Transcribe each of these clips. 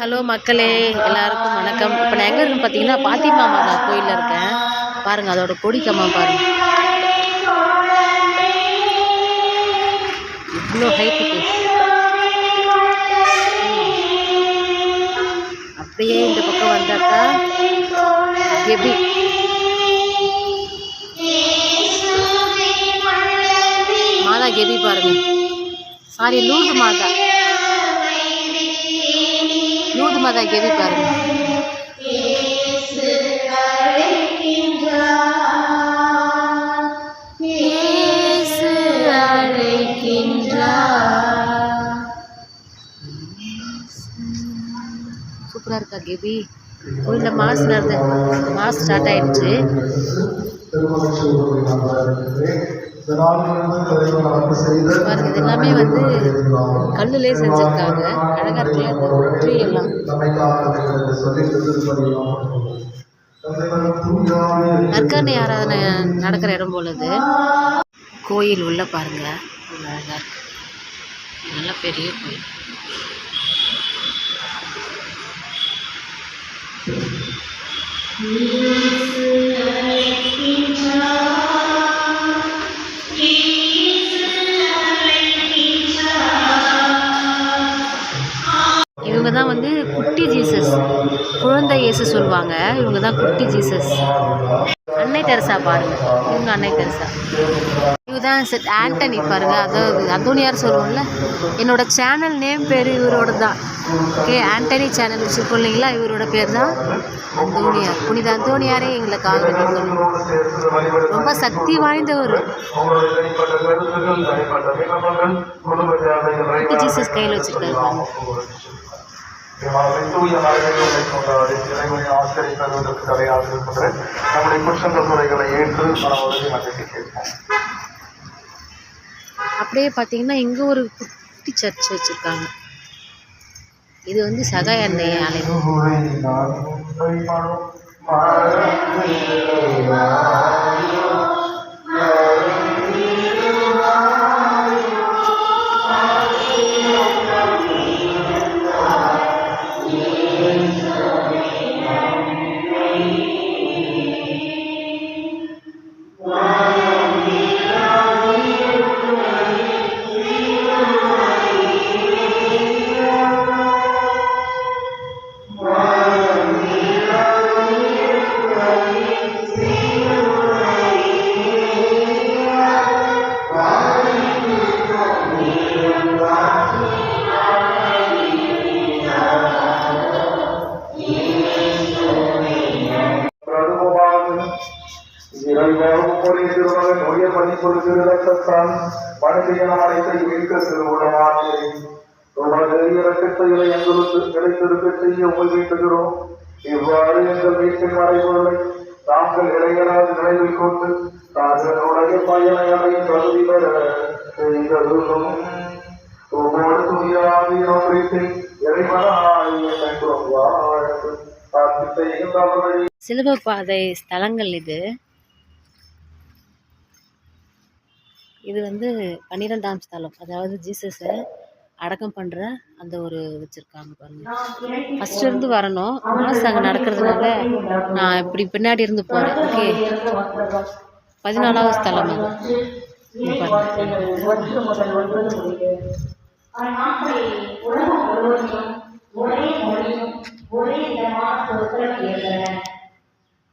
Hello மக்களே எல்லாருக்கும் வணக்கம். இப்போ நான் எங்கே இருக்குன்னு பார்த்தீங்கன்னா பாத்திமா மாதா கோயிலில் இருக்கேன். பாருங்கள் அதோட கொடிக்கம்மா கம்பம் பாருங்கள் இவ்வளோ ஹைட்டுக்கு அப்படியே இந்த பக்கம் வந்தாக்கா கெபி மாதா கெபி பாருங்க. சாரி லூது மாதா. லூது மாதா கெபி பாருங்க. சூப்பராக சூப்பரா இருக்கா கெபி? கோயிலில் மாஸ் நடந்த மாஸ் ஸ்டார்ட் ஆயிடுச்சு. பாருங்க இது எல்லாமே வந்து கல்லுலே செஞ்சிருக்காங்க. அழகா இருக்குல்ல ட்ரீ எல்லாம் நற்கரணை ஆராதனை நடக்கிற இடம் போலது. கோயில் உள்ள பாருங்க. அழகா இருக்கு. நல்ல பெரிய கோயில். இவங்க தான் வந்து குட்டி ஜீசஸ் குழந்தை இயேசு சொல்லுவாங்க. இவங்க தான் குட்டி ஜீசஸ் அன்னை தெரசா பாருங்க. இவங்க அன்னை தெரசா. இவர் தான் செட் ஆண்டனி பாருங்க. அதாவது அந்தோனியார் சொல்லுவோம்ல என்னோட சேனல் நேம் பேர் இவரோட தான் ஓகே ஆண்டனி சேனல் வச்சுருக்கோம் இல்லைங்களா? இவரோட பேர் தான் அந்தோனியார். புனித அந்தோனியாரே எங்களை காவல் ரொம்ப சக்தி வாய்ந்தவர். குட்டி ஜீசஸ் கையில் வச்சிருக்காரு. பாருங்க தூய மரங்களை கொண்டாடி இறைவனை தடையாக இருக்கின்ற நம்முடைய குற்றங்கள் துறைகளை ஏற்று பல உதவி கேட்போம் அப்படியே பார்த்தீங்கன்னா எங்க ஒரு குட்டி சர்ச் வச்சுருக்காங்க. இது வந்து சகாய அன்னை ஆலயம். இவ்வாறு எங்கள் வீட்டின் மறைபொருளை நாங்கள் இளைஞரால் நினைவில் கொண்டு தாங்களுடைய பயனை தகுதி பெற செய்ததும். உமோடு துணியாவின் இறைவனாய் என்றும் பாதை ஸ்தலங்கள் இது. இது வந்து பன்னிரெண்டாம் ஸ்தலம். அதாவது ஜீசஸை அடக்கம் பண்ணுற அந்த ஒரு வச்சுருக்காங்க பாருங்க. ஃபஸ்ட்டு இருந்து வரணும். மாஸ் அங்கே நடக்கிறதுனால நான் இப்படி பின்னாடி இருந்து போகிறேன் ஓகே பதினாலாவது ஸ்தலம்?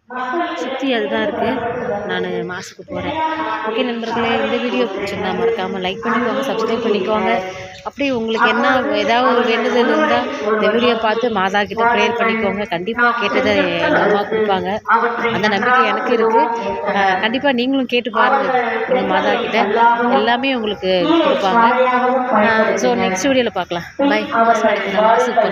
அது சுற்றி அதுதான் இருக்குது மாசுக்கு போகிறேன் ஓகே நண்பர்களே இந்த வீடியோ பிடிச்சிருந்தா மறக்காமல் லைக் பண்ணிக்கோங்க சப்ஸ்கிரைப் பண்ணிக்கோங்க. அப்படியே உங்களுக்கு என்ன ஏதாவது ஒரு வேண்டுதல் இருந்தால் இந்த வீடியோ பார்த்து மாதா கிட்ட ப்ரேயர் பண்ணிக்கோங்க. கண்டிப்பாக கேட்டதை எங்கள் அம்மா கொடுப்பாங்க. அந்த நம்பிக்கை எனக்கு இருக்குது கண்டிப்பாக நீங்களும் கேட்டு பாருங்கள் எங்கள் மாதா கிட்ட. எல்லாமே உங்களுக்கு கொடுப்பாங்க. ஸோ நெக்ஸ்ட் வீடியோவில் பார்க்கலாம். பை மாசுக்கு